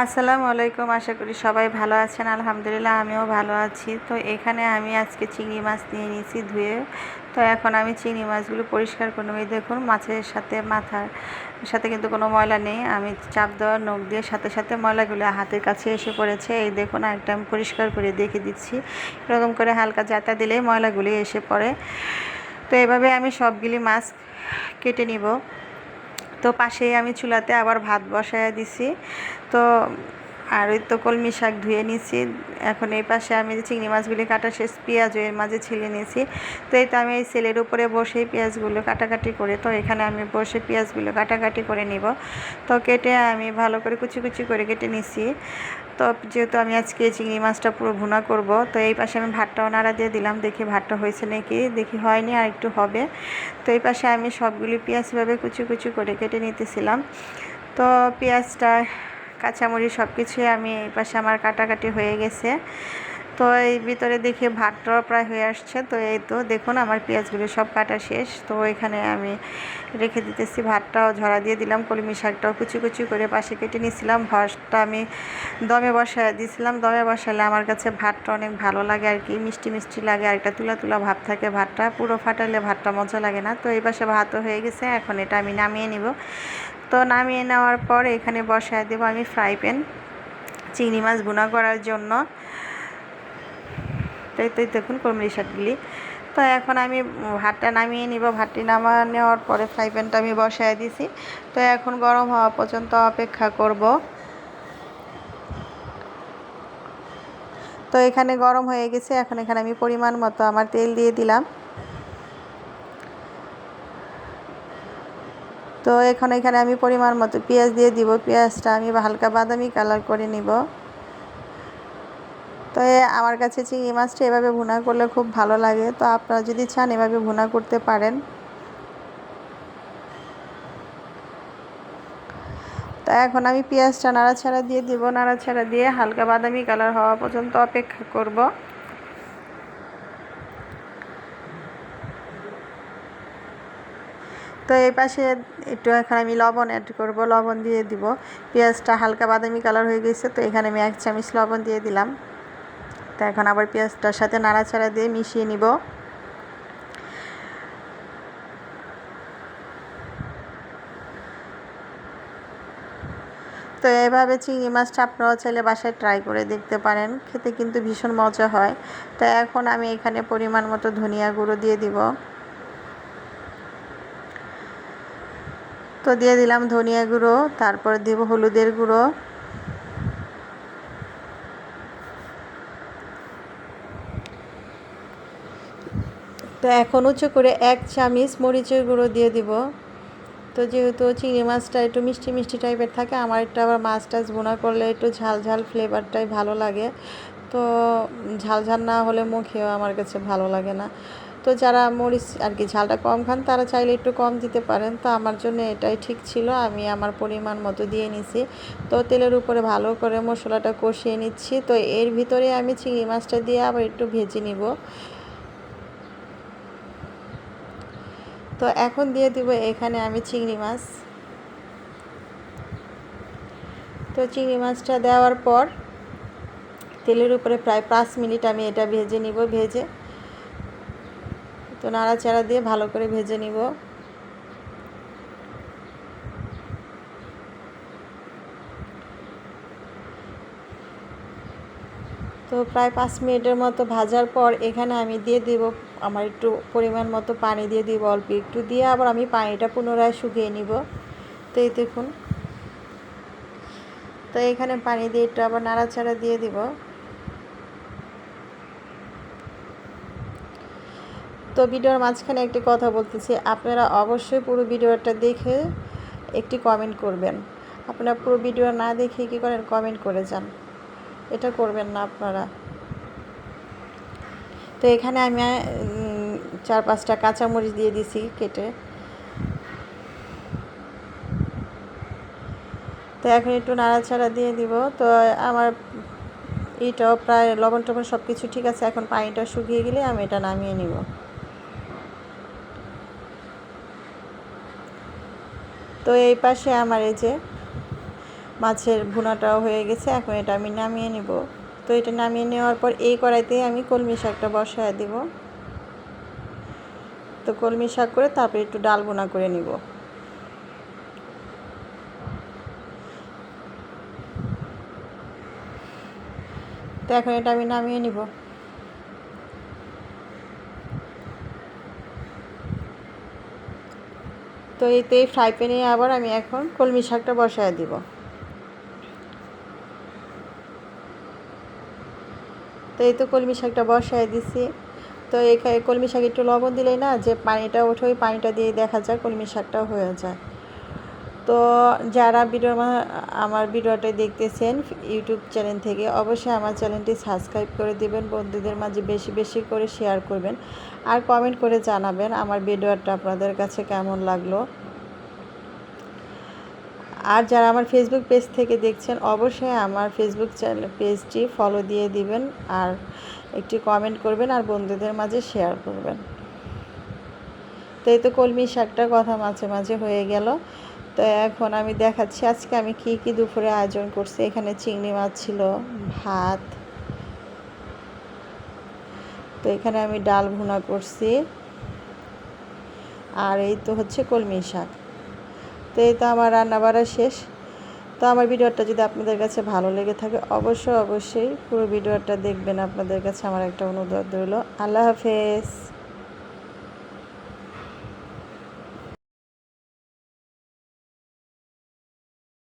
আসসালামু আলাইকুম, আশা করি সবাই ভালো আছেন। আলহামদুলিল্লাহ, আমিও ভালো আছি। তো এখানে আমি আজকে চিংড়ি মাছ নিয়ে নিয়েছি ধুয়ে। তো এখন আমি চিংড়ি মাছগুলো পরিষ্কার করে নেব। দেখুন, মাছের সাথে মাথার সাথে কিন্তু কোনো ময়লা নেই। আমি চাপ দেওয়ার নখ দিয়ে সাথে সাথে ময়লাগুলো হাতের কাছে এসে পড়েছে। এই দেখুন একটা আমি পরিষ্কার করে দেখে দিচ্ছি। এরকম করে হালকা জাতা দিলেই ময়লাগুলি এসে পড়ে। তো এভাবে আমি সবগুলি মাছ কেটে নিব। তো পাশেই আমি চুলাতে আবার ভাত বসায় দিছি। তো আর ওই তো কলমি শাক ধুয়ে নিয়েছি এখন এই পাশে আমি যে চিংড়ি মাছগুলি কাটা শেষ, পেঁয়াজ এর মাঝে ছিলে নিয়েছি তো এই তো আমি এই সেলের উপরে বসে পেঁয়াজগুলো কাটাকাটি করে, তো এখানে আমি বসে পেঁয়াজগুলো কাটাকাটি করে নিব। তো কেটে আমি ভালো করে কুচি কুচি করে কেটে নিছি। তো যেহেতু আমি আজকে চিংড়ি মাছটা পুরো ভুনা করব, তো এই পাশে আমি ভাতটাও নাড়া দিয়ে দিলাম, দেখি ভাতটা হয়েছে নাকি, দেখি হয়নি আর একটু হবে। তো এই পাশে আমি সবগুলি পেঁয়াজভাবে কুচু কুচু করে কেটে নিতেছিলাম। তো পেঁয়াজটা, কাঁচামরিচ সব কিছুই আমি এই পাশে আমার কাটাকাটি হয়ে গেছে। তো এই ভিতরে দেখি ভাতটাও প্রায় হয়ে আসছে। তো এই তো দেখুন আমার পেঁয়াজগুলো সব কাটা শেষ। তো এখানে আমি রেখে দিতেছি ভাতটাও ঝরা দিয়ে দিলাম, কলমি শাকটাও কুচি কুচি করে পাশে কেটে নিয়েছিলাম। ভাতটা আমি দমে বসায় দিয়েছিলাম। দমে বসালে আমার কাছে ভাতটা অনেক ভালো লাগে আর কি, মিষ্টি মিষ্টি লাগে আর একটা তুলা তুলা ভাব থাকে ভাতটা। পুরো ফাটালে ভাতটা মজা লাগে না। তো এই পাশে ভাতও হয়ে গেছে, এখন এটা আমি নামিয়ে নিব। তো নামিয়ে নেওয়ার পর এখানে বসায় দেবো আমি ফ্রাই প্যান, চিংড়ি মাছ গুঁড়া করার জন্য। তাই তো দেখুন কমলি শাকগুলি। তো এখন আমি ভাতটা নামিয়ে নিব। ভাতটি নামা নেওয়ার পরে ফ্রাই প্যানটা আমি বসায় দিছি। তো এখন গরম হওয়া পর্যন্ত অপেক্ষা করব। তো এখানে গরম হয়ে গেছে। এখন এখানে আমি পরিমাণ মতো আমার তেল দিয়ে দিলাম। তো এখন এখানে আমি পরিমাণ মতো পেঁয়াজ দিয়ে দিব। পেঁয়াজটা আমি হালকা বাদামি কালার করে নিব। তো আমার কাছে চিংড়ি মাছটা এভাবে ভুনা করলে খুব ভালো লাগে। তো আপনারা যদি চান এভাবে ভুনা করতে পারেন। তো এখন আমি পেঁয়াজটা নাড়াছাড়া দিয়ে দিব। নাড়াছাড়া দিয়ে হালকা বাদামি কালার হওয়া পর্যন্ত অপেক্ষা করব। তো এই পাশে একটু এখন আমি লবণ অ্যাড করব। লবণ দিয়ে দিব। পেঁয়াজটা হালকা বাদামি কালার হয়ে গেছে, তো এখানে আমি এক চামচ লবণ দিয়ে দিলাম। তো এখন আবার পেঁয়াজটার সাথে নাড়াচাড়া দিয়ে মিশিয়ে নিব। তো এভাবে চিংড়ি মাছটা আপনারাও চাইলে বাসায় ট্রাই করে দেখতে পারেন, খেতে কিন্তু ভীষণ মজা হয়। তো এখন আমি এখানে পরিমাণ মতো ধনিয়া গুঁড়ো দিয়ে দিব। তো দিয়ে দিলাম ধনিয়া গুঁড়ো, তারপর দিব হলুদের গুঁড়ো। তো এখন উঁচু করে এক চামিচ মরিচের গুঁড়ো দিয়ে দিব। তো যেহেতু চিংড়ি মাছটা একটু মিষ্টি মিষ্টি টাইপের থাকে, আমার একটু আবার মাছ টাছ বোনা করলে একটু ঝাল ঝাল ফ্লেভারটাই ভালো লাগে। তো ঝাল ঝাল না হলে মুখেও আমার কাছে ভালো লাগে না। তো যারা মরিচ আর কি ঝালটা কম খান, তারা চাইলে একটু কম দিতে পারেন। তো আমার জন্য এটাই ঠিক ছিল, আমি আমার পরিমাণ মতো দিয়ে নিছি। তো তেলের উপরে ভালো করে মশলাটা কষিয়ে নিচ্ছি। তো এর ভিতরে আমি চিংড়ি মাছটা দিয়ে আবার একটু ভেজে নিব। তো এখন দিয়ে দিব এখানে আমি চিংড়ি মাছ। তো চিংড়ি মাছটা দেওয়ার পর তেলের উপরে প্রায় পাঁচ মিনিট আমি এটা ভেজে নিব, ভেজে তো নাড়াচাড়া দিয়ে ভালো করে ভেজে নিব। তো প্রায় পাঁচ মিনিটের মতো ভাজার পর এখানে আমি দিয়ে দেব আমার একটু পরিমাণ মতো পানি দিয়ে দিব, অল্প একটু দিয়ে আবার আমি পানিটা পুনরায় শুকিয়ে নিব। তো এই দেখুন। তো এখানে পানি দিয়ে একটু আবার নাড়াচাড়া দিয়ে দিব। তো ভিডিওর মাঝখানে একটি কথা বলতেছি, আপনারা অবশ্যই পুরো ভিডিওটা দেখে একটি কমেন্ট করবেন। আপনারা পুরো ভিডিও না দেখে কী করেন, কমেন্ট করে যান। এটা করবেন না আপনারা। তো এখানে আমি চার পাঁচটা কাঁচামরিচ দিয়ে দিছি কেটে। তো এখন একটু নাড়াচাড়া দিয়ে দিব। তো আমার এটাও প্রায় লবণ টবণ সব কিছু ঠিক আছে, এখন পানিটা শুকিয়ে গেলে আমি এটা নামিয়ে নিব। তো এই পাশে আমার এই যে মাছের ভুনাটাও হয়ে গেছে, এখন এটা আমি নামিয়ে নিব। এটা নামিয়ে নেওয়ার পর এই কড়াইতে আমি কলমি শাকটা বসায় দিব। তো কলমি শাক করে তারপরে একটু ডাল বোনা করে নিব। তো এখন এটা আমি নামিয়ে নিব। তো তো এই ফ্রাই প্যানে আবার আমি এখন কলমি শাকটা বসায় দিব। এই তো কলমি শাকটা বসায় দিছি। তো এখানে কলমি শাক একটু লবণ দিলেই না যে পানিটা ওঠে, ওই পানিটা দিয়ে দেখা যায় কলমি শাকটাও হয়ে যায়। তো যারা ভিডিও আমার ভিডিওটা দেখতেছেন ইউটিউব চ্যানেল থেকে, অবশ্যই আমার চ্যানেলটি সাবস্ক্রাইব করে দিবেন, বন্ধুদের মাঝে বেশি বেশি করে শেয়ার করবেন। আর কমেন্ট করে জানাবেন আমার ভিডিওটা আপনাদের কাছে কেমন লাগল। আর যারা আমার ফেসবুক পেজ থেকে দেখছেন, অবশ্যই আমার ফেসবুক চ্যানেল পেজটি ফলো দিয়ে দিবেন আর একটি কমেন্ট করবেন আর বন্ধুদের মাঝে শেয়ার করবেন। তো এই তো কলমি শাকটার কথা মাঝে মাঝে হয়ে গেল। তো এখন আমি দেখাচ্ছি আজকে আমি কি কি দুপুরে আয়োজন করছি। এখানে চিংড়ি মাছ ছিল, ভাত। তো এখানে আমি ডাল ভুনা করছি। আর এই তো হচ্ছে কলমি শাক। তো এই তো আমার রান্না বাড়া শেষ। তো আমার ভিডিওটা যদি আপনাদের কাছে ভালো লেগে থাকে, অবশ্যই অবশ্যই পুরো ভিডিওটা দেখবেন। আপনাদের কাছে আমার একটা অনুরোধ রইল। আল্লাহ হাফেজ।